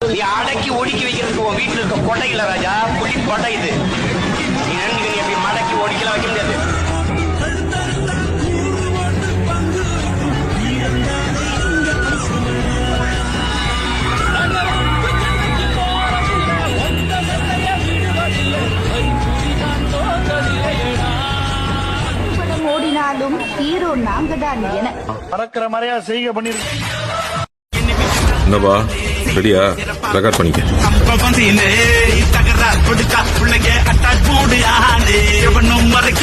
நீ அடக்கி ஒடுக்கி வைக்கிறதுக்கு உன் வீட்டுல இருக்க கொடை இல்ல ராஜா. புலி கொடை இது. நீ நினைச்சு நீ அப்படி மடக்கி ஒடிக்கலாம் வைக்க முடியாது. ஓடினாலும் ஹீரோ நாங்க தான் என. பறக்கிற மாதிரியா செய்கை பண்ணிருக்கேன் என்னப்பா? ரெடியா ரெக்கார்ட் பண்ணிக்க. சம்பவம் கொடுத்தா பிள்ளைங்க அட்டாச் போடு ஆடு எவனும் மறைக்க